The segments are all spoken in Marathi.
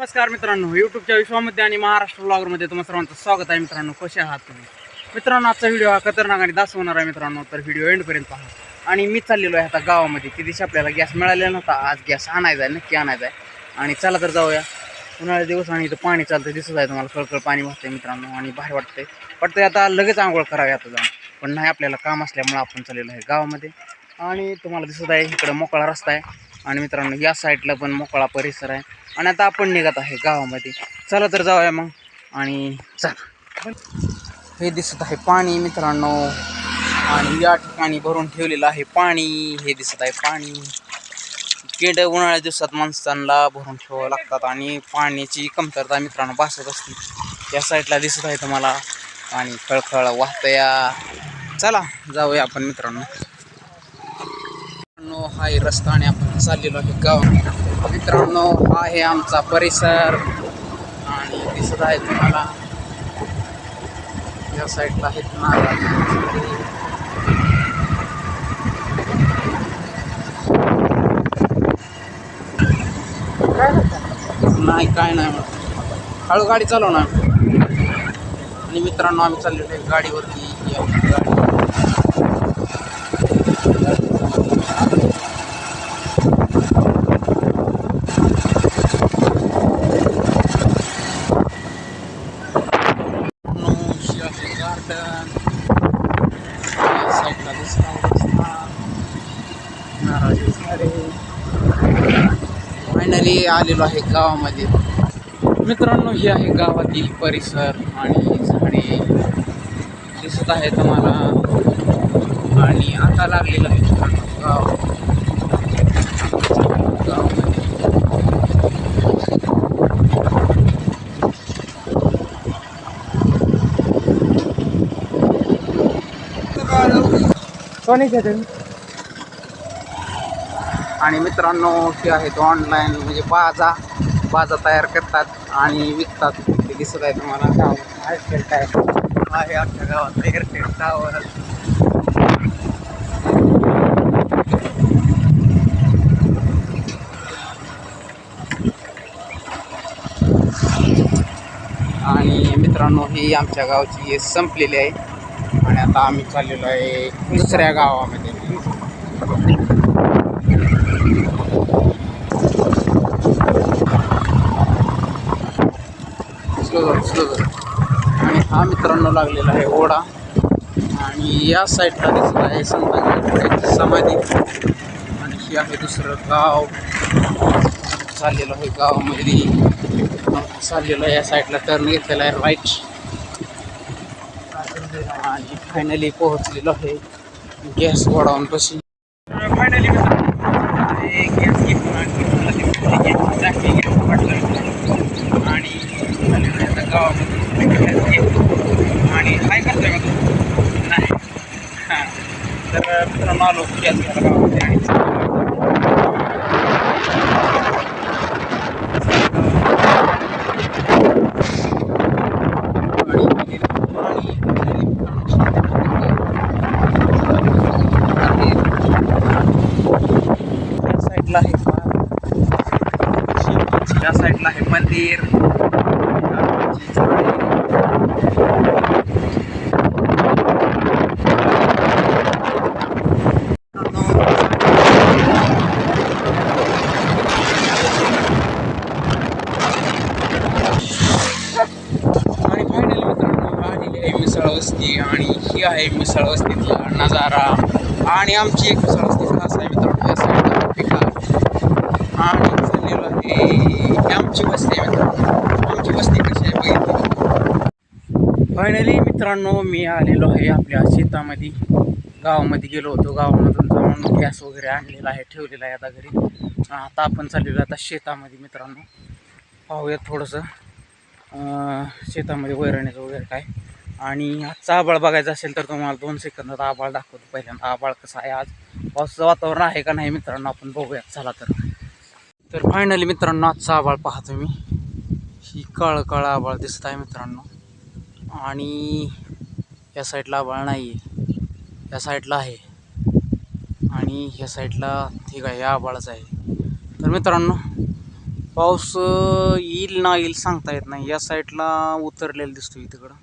नमस्कार मित्रांनो यूट्यूबच्या विश्वामध्ये आणि महाराष्ट्र ब्लॉगरमध्ये तुम्हाला सर्वांचं स्वागत आहे मित्रांनो कसे आहात तुम्ही? मित्रांनो आजचा व्हिडिओ हा खतरनाक आणि दासवणार आहे मित्रांनो तर व्हिडिओ एंडपर्यंत पहा. आणि मी चाललेलो आहे आता गावामध्ये ती दिवशी आपल्याला गॅस मिळालेला नव्हता आज गॅस आणायचा आहे नक्की आणायचा आहे. आणि चला तर जाऊया. उन्हाळ्या दिवस आणि इथं पाणी चालतं दिसत आहे तुम्हाला कळकळ पाणी वाहतंय मित्रांनो आणि भारी वाटतंय. वाटतंय आता लगेच आंघोळ करावी आता जाऊन. पण नाही आपल्याला काम असल्यामुळं आपण चाललेलो आहे गावामध्ये. आणि तुम्हाला दिसत आहे इकडं मोकळा रस्ता आहे. आणि मित्रांनो या साईडला पण मोकळा परिसर आहे. आणि आता आपण निघत आहे गावामध्ये. चला तर जाऊया मग. आणि चल. हे दिसत आहे पाणी मित्रांनो. आणि या ठिकाणी भरून ठेवलेलं आहे पाणी. हे दिसत आहे पाणी. केड उन्हाळ्या दिवसात माणसांना भरून ठेवावं लागतात आणि पाण्याची कमतरता मित्रांनो भासत असते. या साईडला दिसत आहे तुम्हाला. आणि खळखळ वाहतया. चला जाऊया आपण मित्रांनो मित्रांनो. हा आहे रस्ता आणि आपण चाललेलो आहे गाव मित्रांनो हा आहे आमचा परिसर. आणि दिसत आहे तुम्हाला. या साईडला आहेत नारळ नाही काय नाही हळू गाडी चालव ना. आणि मित्रांनो आम्ही चाललेलो आहे गाडीवरती ही आपली गाडी Nungshi आहे गार्डन साईडला नारळी झाडे फायनली आलेलो आहे गावामध्ये. मित्रांनो ही आहे गावातील परिसर आणि झाडे दिसत आहे तुम्हाला आणि आता लागलेलं आहे मित्रांनो गाव. आणि मित्रांनो हे आहेत ऑनलाईन म्हणजे बाजा. बाजा तयार करतात आणि विकतात. ते दिसत आहे तुम्हाला. गाव एअरटेल टावर आहे आमच्या गावात एअरटेल टावर आणि मित्रांनो ही आमच्या गावची संपलेली आहे. आता आम्ही चाललेलो आहे दुसऱ्या गावामध्ये. आणि हा मित्रांनो लागलेला आहे ओढा. आणि या साईडला दिसत आहे संत गाडगेबाबांची समाधी आणि ही आहे दुसरं गाव. चाललेलं आहे गावामध्ये. चाललेलं आहे या साईडला. टर्न घेतलेला आहे राईट फायनली पोहोचलेलो आहे. गॅस गोडाऊन पशी फायनली गॅस घेऊन आणि टाकी गॅस वाटलं आणि झालेलं गावामध्ये गॅस घेऊन. आणि काय करतोय मग नाही. हां. तर मित्रांनो आलो. गॅस घ्यायला गावामध्ये आणि साईडला आहे या साईडला आहे मंदिर नारळाची झाडे. आणि फायनली त्या साईडला हे मंदिर वस्ती आणि ही आहे मिसळ वस्तीतला नजारा. आणि आमची एक मिसळ वस्ती खास आहे मित्रांनो या साईडला पिका आणि चाललेलो आहे ही आमची वस्ती आहे आमची वस्ती कशी आहे बघितली फायनली मित्रांनो मी आलेलो आहे आपल्या शेतामध्ये. गावामध्ये गेलो होतो. गावामधून जाऊन गॅस वगैरे आणलेला आहे ठेवलेला आहे आता घरी. आता आपण चाललेलो आता शेतामध्ये मित्रांनो. पाहूया थोडंसं. शेतामध्ये वैरणीचं वगैरे काय. आणि आजचा आबाळ बघायचा असेल तर तुम्हाला दोन सेकंदात आबाळ दाखवतो. पहिल्यांदा आबाळ कसा आहे आज? पावसाचं वातावरण आहे का नाही मित्रांनो आपण बघूयात. चला तर. तर फायनली मित्रांनो आजचा आबाळ पाहतो मी. ही काळं काळं आबाळ दिसत आहे मित्रांनो. आणि या साईडला आबाळ नाही आहे या साईडला आहे. आणि ह्या साईडला ठीक आहे या आबाळच आहे. तर मित्रांनो पाऊस येईल ना येईल सांगता येत नाही. या साईडला उतरलेला आहे तिकडं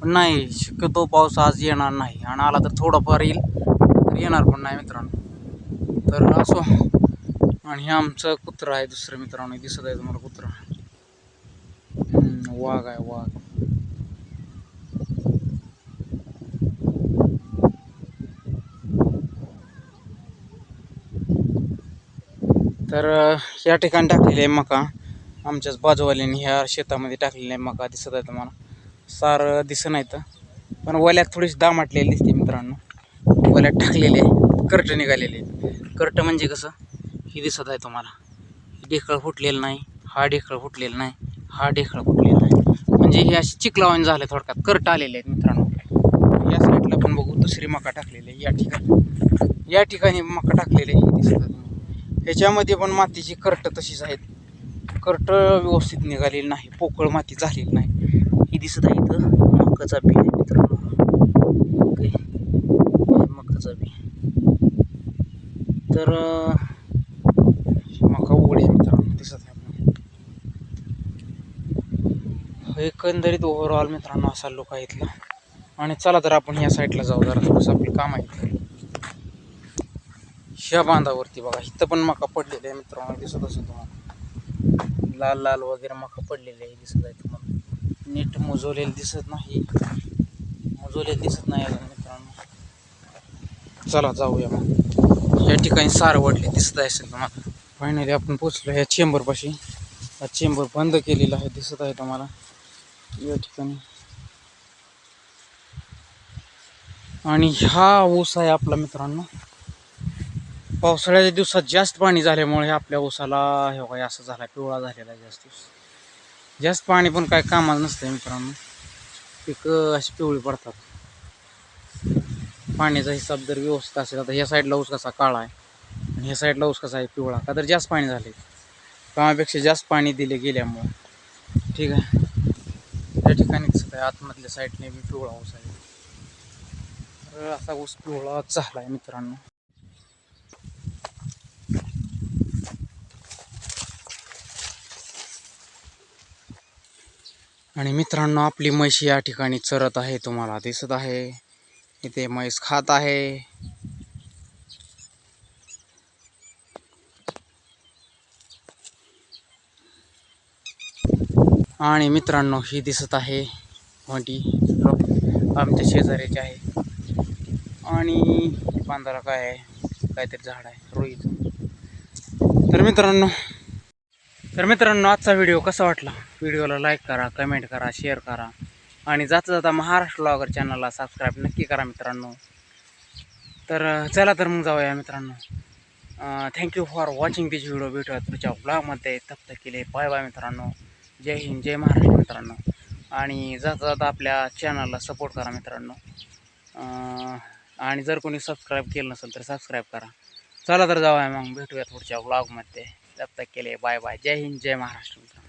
पण नाही शक्यतो पाऊस आज येणार नाही. आणि आला तर थोडाफार येईल तर येणार पण नाही मित्रांनो. तर असो. आणि हे आमचं कुत्रं आहे दुसरं मित्रांनो दिसत आहे तुम्हाला कुत्रा. वाघ आहे वाघ. तर या ठिकाणी टाकलेली आहे मका. आमच्याच बाजूवाल्यांनी ह्या शेतामध्ये टाकलेली आहे मका दिसत आहे तुम्हाला. सार दिसत नाही तर पण वल्यात थोडीशी दामाटलेली दिसते मित्रांनो. वल्यात टाकलेली आहे कर्ट निघालेले कर्ट म्हणजे कसं? ही दिसत आहे तुम्हाला. ढेकळ फुटलेलं नाही हा ढेकळ फुटलेला नाही हा ढेकळ फुटलेला नाही. म्हणजे हे असे चिकलावण झाले थोडक्यात कर्ट आलेले आहेत मित्रांनो. या साईडला पण बघू दुसरी मका टाकलेली आहे या ठिकाणी. या ठिकाणी मका टाकलेली आहे दिसत आहे ह्याच्यामध्ये पण मातीची कर्ट तशीच आहेत. कर्ट व्यवस्थित निघालेली नाही पोकळ माती झालेली नाही. ही दिसत आहे इथं मकाचा बी आहे मित्रांनो. मकाचा बी. तर अं, मका उघडे आहे मित्रांनो दिसत आहे आपल्याला. एकंदरीत ओव्हरऑल मित्रांनो असा लोक आहे इथला. आणि चला तर आपण या साईडला जाऊ. जरा थोडंसं आपलं काम आहे ह्या बांधावरती बघा. इथं पण मका पडलेले आहे मित्रांनो. दिसत असेल तुम्हाला. लाल लाल वगैरे मका पडलेले आहे. दिसत आहे तुम्हाला. नीट मुजवलेलं दिसत नाही. मुजवलेलं दिसत नाही अजून मित्रांनो. चला जाऊया मग. या ठिकाणी सार वडले दिसत असेल तुम्हाला. फायनली आपण पोचलो ह्या चेंबरपाशी हा चेंबर बंद केलेला आहे. दिसत आहे तुम्हाला. या ठिकाणी. आणि हा ऊस आहे आपला मित्रांनो. पावसाळ्याच्या दिवसात जास्त पाणी झाल्यामुळे आपल्या ऊसाला हे काय असं झाला पिवळा झालेला आहे जास्त ऊस. जास्त पाणी पण काय कामाला नसतं मित्रांनो. पिकं अशी पिवळी पडतात. पाण्याचा हिसाब जर व्यवस्थित असेल आता ह्या साईडला ऊस कसा काळा आहे आणि ह्या साईडला ऊस कसा आहे पिवळा का तर जास्त पाणी झाले कामापेक्षा जास्त पाणी दिले गेल्यामुळं. ठीक आहे. ठिकाणी दिसत आहे. आतमधल्या साईडने बी पिवळा ऊस आहे. तर असा ऊस पिवळा झाला आहे मित्रांनो. आणि मित्रांनो आपली म्हैस या ठिकाणी चरत आहे तुम्हाला दिसत आहे. इथे म्हैस खात आहे. आणि मित्रांनो ही दिसत आहे मोठी आमच्या शेजाऱ्याची आहे. आणि बांधारा काय आहे? काहीतरी झाड आहे रोहित. तर मित्रांनो तर मित्रांनो आजचा व्हिडिओ कसा वाटला? व्हिडिओला लाईक करा कमेंट करा शेअर करा. आणि जाता जाता महाराष्ट्र ब्लॉगर चॅनलला सबस्क्राईब नक्की करा मित्रांनो. तर चला तर मग जाऊया मित्रांनो. Thank you for watching this video भेटूया पुढच्या ब्लॉगमध्ये तप्त केले बाय बाय मित्रांनो. जय हिंद जय महाराष्ट्र मित्रांनो. आणि जाता जाता आपल्या चॅनलला सपोर्ट करा मित्रांनो. आणि जर कोणी सबस्क्राईब केलं नसेल तर सबस्क्राईब करा. चला तर जाऊया मग भेटूया पुढच्या ब्लॉगमध्ये जप्त केले बाय बाय जय हिंद जय महाराष्ट्र मित्रांनो.